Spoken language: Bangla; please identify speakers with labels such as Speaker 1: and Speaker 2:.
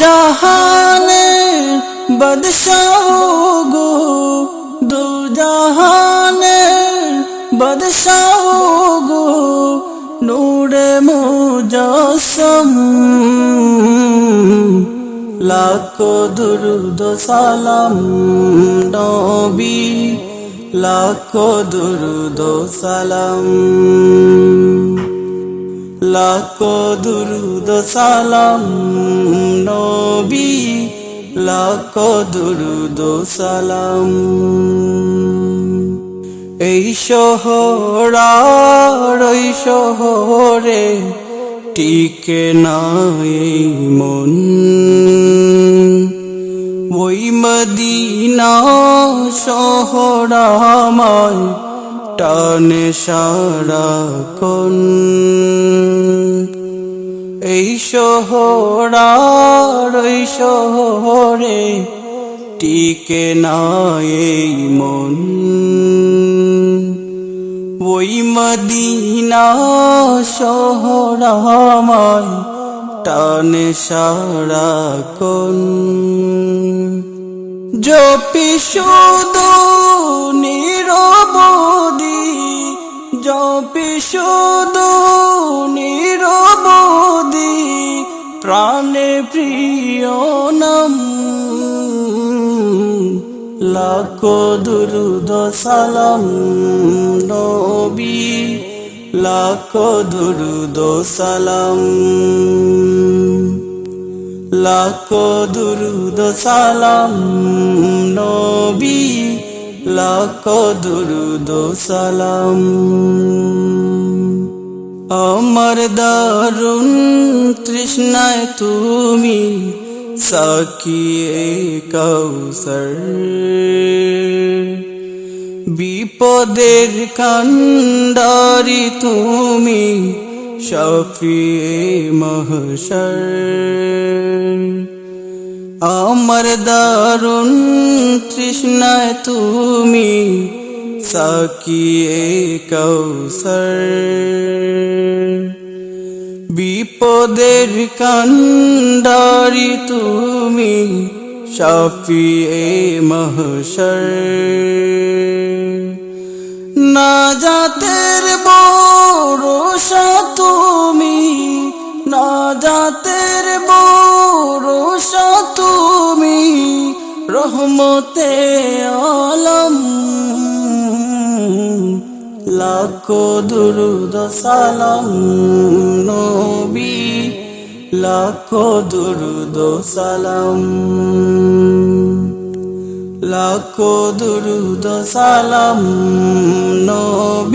Speaker 1: জাহানে বাদশাহ গো দু জাহানে বাদশাহ গো নূরে মুজাসম। লাখো দুরুদ সালাম নবী, লাখো দুরুদ সালাম। লাখো দুরুদ সালাম, নবী, লাখো দুরুদ সালাম। এই শহরার ওই শহরে টিকে না মন। ওই মদিনা শহরামায় টানে সারা কোন। এই শহরার ওই শহরে টিকে না এই মন। ওই মদিনা শহরামায় টানে সারা কোন। জপি শুধু জপি শুধু নিরবদি প্রাণে প্রিয় নাম। লাখো দুরুদ সালাম নবী, লাখো দুরুদ সালাম। লাখো দুরুদ সালাম নবী, লাখো দুরুদ সালাম। আমার দারুণ তৃষ্ণায় তুমি সাকিয়ে কৌসর বিপদের কান্ডারি তুমি শফিয়ে মহসর। আমার দারুণ তৃষ্ণায় তুমি সাকিয়ে কৌসর বিপদের কান্ডারি তুমি শফিয়ে মহসর। না জাতের বরসা তুমি না জাতের বরসা তুমি, রহমতে আলম। লাখো দুরুদ সালাম নবী লাখো দুরুদ সালাম। লাখো দুরুদ সালাম নবী।